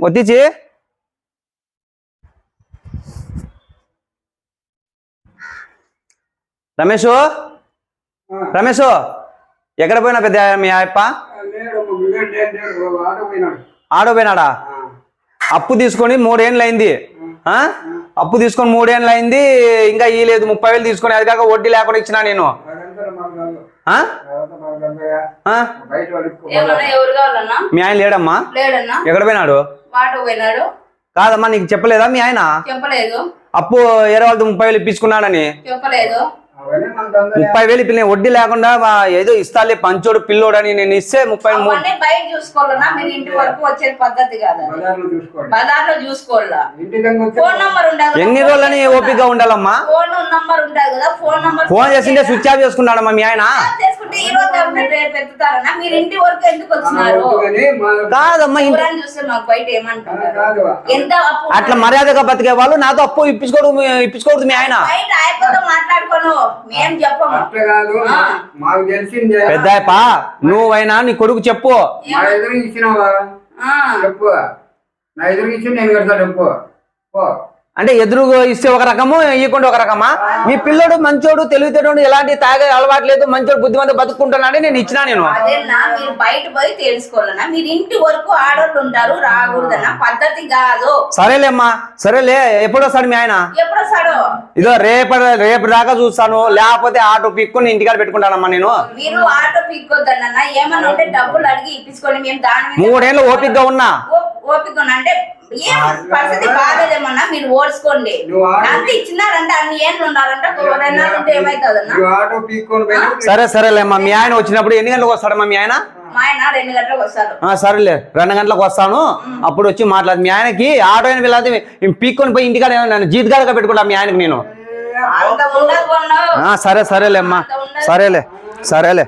ఒత్తిచి రమేష్? రమేష్ ఎక్కడ పోయినా పెద్ద మీ అప్ప? ఆడో పోయినాడా. అప్పు తీసుకొని మూడేళ్ళు అయింది ఆ? అప్పు తీసుకొని మూడేళ్ళు అయింది ఇంకా ఈ లేదు ముప్పై వేలు తీసుకొని అది కాక వడ్డీ లేకుండా ఇచ్చినా నేను. మీ ఆయన లేడమ్మా? లేడన్నా? ఎక్కడ పోయినాడు? పోయినాడు కాదమ్మా నీకు చెప్పలేదా మీ ఆయన? చెప్పలేదు. అప్పు ఏరే వాళ్ళతో ముప్పై వేలు ఇప్పించుకున్నాడని? చెప్పలేదు. ముప్పై వేలు ఇప్పుడు నేను వడ్డీ లేకుండా ఏదో ఇస్తాలే పంచోడు పిల్లోడు అని నేను ఇస్తే ముప్పై మూ- అవన్నీ బయట చూసుకోవాలన్నా మీరు ఇంటి వరకు వచ్చే పద్ధతి కాదు బజార్లో చూసుకోవాలా? ఫోన్ నంబర్ ఉండదు ఎన్ని రోజులని ఓపికగా ఉండాలమ్మా? ఫోన్ నంబర్ ఉండదు కదా. ఫోన్ నంబర్ ఫోన్ చేసింటే స్విచ్ ఆఫ్ చేసుకున్నాడమ్మా మీ ఆయన? చేసుకుంటే ఈ రోజు కాకుండా రేపు ఎత్తుతారన్నా మీరు ఇంటి వరకు ఎందుకు వచ్చినారు? కాదమ్మా ఇంత ఊరని చూస్తే మాకు బయట ఏమంటున్నారు ఎంత అప్పు అట్లా మర్యాదగా బతికే వాళ్ళు నాతో అప్పు ఇప్పించుకోడు ఇప్పించుకోకూడదు మీ ఆయన. బయట ఆయనతో మాట్లాడుకోను. మేం చెప్పము. అట్లా కాదు. మాకు తెలిసిందే. పెద్దాయప నువ్వైనా నీ కొడుకు చెప్పు. మా ఎదురు ఇచ్చినావా? ఆ, చెప్పు. నా ఎదురు ఇచ్చి నేను కడతా చెప్పు. పో. అంటే ఎదురు ఇస్తే ఒక రకము ఇవ్వకుండా ఒక రకమా? మీ పిల్లోడు మంచోడు తెలివితేటోడు ఎలాంటి తాగే అలవాటు లేదు మంచోడు బుద్ధిమంత బతుకుంటున్నాడని నేను ఇచ్చినా నేను. అదేనా మీరు బయట పోయి తెలుసుకోవాలన్నా మీరు ఇంటి వరకు ఆడోళ్ళు ఉంటారు రాకూడదన్నా పద్ధతి కాదు. సరేలేమ్మా సరేలే ఎప్పుడు వస్తాడు మీ ఆయన? ఎప్పుడు వస్తాడు ఇదో రేపటి రేపు దాకా చూస్తాను లేకపోతే ఆటో పిక్కుని ఇంటికాడ పెట్టుకుంటానమ్మా నేను. మీరు ఆటో పిక్కొద్దన్న ఏమన్నా ఉంటే డబ్బులు అడిగి ఇప్పించుకొని మేము దాని మూడేళ్ళు ఓపికగా ఉన్నా. ఓపిక. అంటే ఏం పరిస్థితి బాగాలేదేమన్నా మీరు ఓడ్చుకోండి. అంత ఇచ్చినారంటే అన్ని ఏళ్ళు ఉంటే పోయినా సరే సరేలేమ్మా మీ ఆయన వచ్చినప్పుడు ఎన్ని గంటలకు వస్తాడమ్మా మీ ఆయన? సరేలే. రెండు గంటలకు వస్తాను. అప్పుడు వచ్చి మాట్లాడు. మీ ఆయనకి ఆటో అయిన వెళ్ళాలి పీక్కొని పోయి ఇంటికాడ నన్ను జీతగాడుగా పెట్టుకుంటా మీ ఆయనకి నేను. అంత ఉండదు ఆ, సరే సరేలేమ్మా సరేలే. సరేలే.